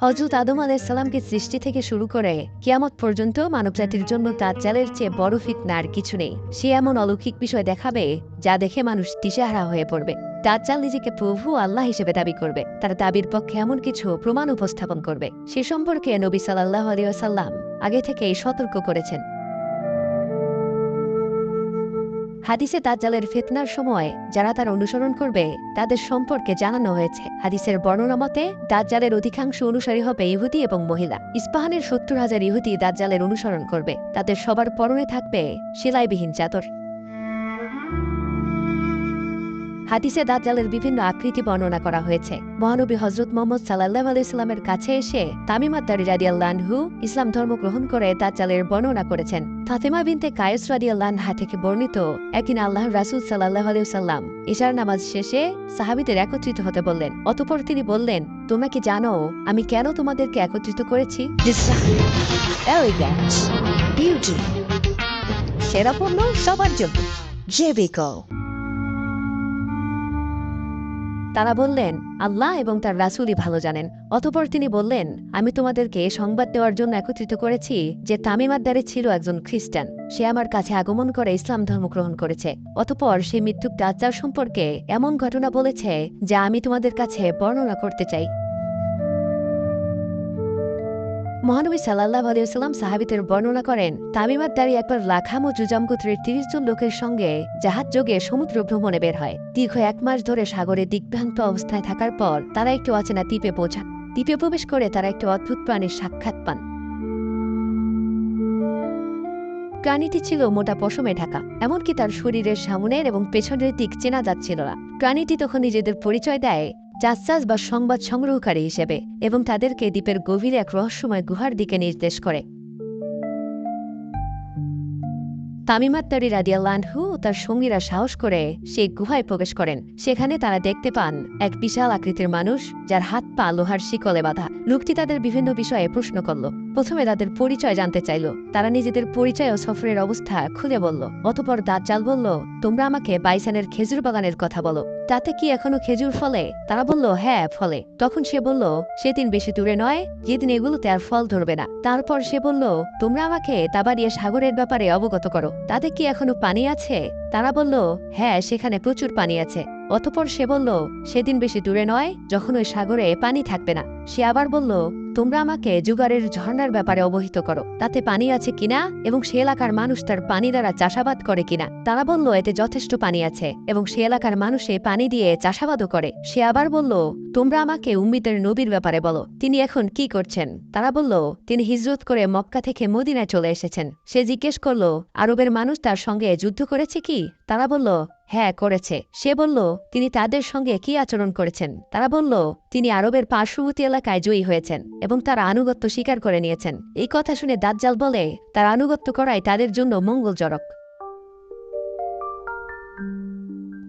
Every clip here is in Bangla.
হজরত আদম সালামকে সৃষ্টি থেকে শুরু করে কিয়ামত পর্যন্ত মানবজাতির জন্য দাজ্জালের চেয়ে বড় ফিতনার কিছু নেই। সে এমন অলৌকিক বিষয় দেখাবে যা দেখে মানুষ দিশেহারা হয়ে পড়বে। দাজ্জাল নিজেকে প্রভু, আল্লাহ হিসেবে দাবি করবে। তার দাবির পক্ষে এমন কিছু প্রমাণ উপস্থাপন করবে। সে সম্পর্কে নবী সাল্লাহ আলিয়াসাল্লাম আগে থেকেই সতর্ক করেছেন। হাদিসে দাজ্জালের ফিতনার সময় যারা তার অনুসরণ করবে, তাদের সম্পর্কে জানানো হয়েছে। হাদিসের বর্ণনা মতে, দাজ্জালের অধিকাংশ অনুসারী হবে ইহুদি এবং মহিলা। ইস্পাহানের সত্তর হাজার ইহুদি দাজ্জালের অনুসরণ করবে। তাদের সবার পরনে থাকবে সেলাইবিহীন চাদর। হাদিসে দাজ্জালের বিভিন্ন আকৃতি বর্ণনা করা হয়েছে। মহানবী হজরত মোহাম্মদ সাল্লাহ আলাইস্লামের কাছে এসে তামিমাদ্দারি রাদিয়াল্লাহু ইসলাম ধর্ম গ্রহণ করে দাজ্জালের বর্ণনা করেছেন। ফাতেমা বিনতে কায়েস রাদিয়াল্লাহা থেকে বর্ণিত একদিন আল্লাহ রাসুল সাল্লাহ আলাইসাল্লাম ইশার নামাজ শেষে সাহাবিদের একত্রিত হতে বললেন। অতপর তিনি বললেন তোমরা কি জানো আমি কেন তোমাদেরকে একত্রিত করেছি? সেরা পণ্য সবার জন্য। Jebico, তারা বললেন, আল্লাহ এবং তার রাসুলই ভালো জানেন। অতপর তিনি বললেন, আমি তোমাদেরকে সংবাদ দেওয়ার জন্য একত্রিত করেছি যে তামিমাদ্দারে ছিল একজন খ্রিস্টান। সে আমার কাছে আগমন করে ইসলাম ধর্ম গ্রহণ করেছে। অতপর সে মৃত্যুক দাজ্জাল সম্পর্কে এমন ঘটনা বলেছে যা আমি তোমাদের কাছে বর্ণনা করতে চাই। মহানবী সাল্লাহ আলিয়াল্লাম সাহাবিদের বর্ণনা করেন তামিমাদ্দারি একবার লাখাম ও জুজাম গোত্রের তিরিশ জন লোকের সঙ্গে জাহাজ যোগে সমুদ্র ভ্রমণে বের হয়। দীর্ঘ এক মাস ধরে সাগরে দিগ্ভ্রান্ত অবস্থায় থাকার পর তারা একটু অচেনা দ্বীপে পৌঁছান দ্বীপে প্রবেশ করে তারা একটি অদ্ভুত প্রাণীর সাক্ষাৎ পান। প্রাণীটি ছিল মোটা পশমে ঢাকা, এমনকি তার শরীরের সামনের এবং পেছনের দিক চেনা যাচ্ছিল না। প্রাণীটি তখন নিজেদের পরিচয় দেয় চাষচাষ বা সংবাদ সংগ্রহকারী হিসেবে এবং তাদেরকে দ্বীপের গভীর এক রহস্যময় গুহার দিকে নির্দেশ করে। তামিমাত্তারি রাদিয়াল্লাহু ও তার সঙ্গীরা সাহস করে সে গুহায় প্রবেশ করেন। সেখানে তারা দেখতে পান এক বিশাল আকৃতির মানুষ যার হাত পা লোহার শিকলে বাঁধা। লোকটি তাদের বিভিন্ন বিষয়ে প্রশ্ন করল। প্রথমে তাদের পরিচয় জানতে চাইল। তারা নিজেদের পরিচয় ও সফরের অবস্থা খুলে বলল। অতপর দাজ্জাল বলল, তোমরা আমাকে বাইসানের খেজুর বাগানের কথা বলো। তাতে কি এখনও খেজুর ফলে? তারা বলল হ্যাঁ ফলে। তখন সে বলল, সেদিন বেশি দূরে নয়, যেদিন এগুলোতে আর ফল ধরবে না। তারপর সে বলল, তোমরা আমাকে তাবারিয়া সাগরের ব্যাপারে অবগত করো। তাতে কি এখনও পানি আছে? তারা বলল হ্যাঁ সেখানে প্রচুর পানি আছে। অতপর সে বলল, সেদিন বেশি দূরে নয়, যখন ওই সাগরে পানি থাকবে না। সে আবার বলল তোমরা আমাকে জুগারের ঝর্ণার ব্যাপারে অবহিত করো। তাতে পানি আছে কিনা এবং সে এলাকার মানুষ তার পানি দ্বারা চাষাবাদ করে কিনা তারা বলল, এতে যথেষ্ট পানি আছে এবং সে এলাকার মানুষ পানি দিয়ে চাষাবাদও করে। সে আবার বলল, তোমরা আমাকে উম্মিদের নবীর ব্যাপারে বলো, তিনি এখন কি করছেন? তারা বলল, তিনি হিজরত করে মক্কা থেকে মদিনায় চলে এসেছেন। সে জিজ্ঞেস করল, আরবের মানুষ তার সঙ্গে যুদ্ধ করেছে কি? তারা বলল হ্যাঁ করেছে। সে বলল, তিনি তাদের সঙ্গে কি আচরণ করেছেন? তারা বলল, তিনি আরবের পার্শ্ববর্তী এলাকায় জয়ী হয়েছেন এবং তারা আনুগত্য স্বীকার করে নিয়েছেন। এই কথা শুনে দাজ্জাল বলে, তার আনুগত্য করাই তাদের জন্য মঙ্গলজনক।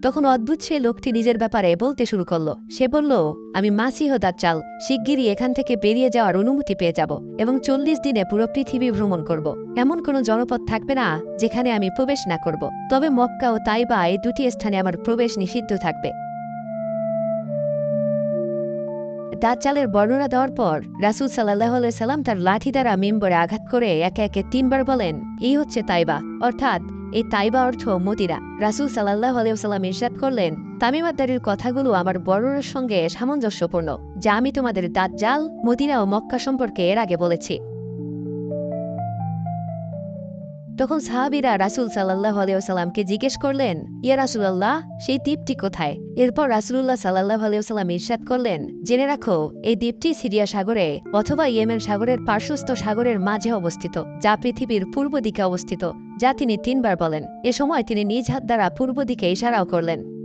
তখন অদ্ভুত সে লোকটি নিজের ব্যাপারে বলতে শুরু করল। সে বলল, আমি মাসিহ দাজ্জাল, শিগগিরই এখান থেকে বেরিয়ে যাওয়ার অনুমতি পেয়ে যাব এবং চল্লিশ দিনে পুরো পৃথিবী ভ্রমণ করব। এমন কোনো জনপদ থাকবে না যেখানে আমি প্রবেশ না করব। তবে মক্কা ও তাইবা এই দুটি স্থানে আমার প্রবেশ নিষিদ্ধ থাকবে। দাজ্জালের বর্ণনা দেওয়ার পর রাসুল সাল্লাহ সাল্লাম তার লাঠি দ্বারা মেম্বরে আঘাত করে একে একে তিনবার বলেন, এই হচ্ছে তাইবা। অর্থাৎ এই তাইবা অর্থ মতিরা। রাসুল সাল্লাহ আলিয়াল্লাম ইরশাদ করলেন তামিমাদ্দারির কথাগুলো আমার বর্ণনার সঙ্গে সামঞ্জস্যপূর্ণ, যা আমি তোমাদের দাজ্জাল মতিরা ও মক্কা সম্পর্কে এর আগে বলেছি। তখন সাহাবিরা রাসুল সাল্লাহ আলিয়াল্লামকে জিজ্ঞেস করলেন, ইয়া রাসুলাল্লাহ, সেই দ্বীপটি কোথায়? এরপর রাসুল্লাহ সাল্লাহ আলিয়াল্লাম ইরশাদ করলেন, জেনে রাখো, এই দ্বীপটি সিরিয়া সাগরে অথবা ইয়েমেন সাগরের পার্শ্বস্থ সাগরের মাঝে অবস্থিত, যা পৃথিবীর পূর্ব দিকে অবস্থিত, যা তিনি তিনবার বলেন। এ সময় তিনি নিজ হাত দ্বারা পূর্ব দিকে ইশারাও করলেন।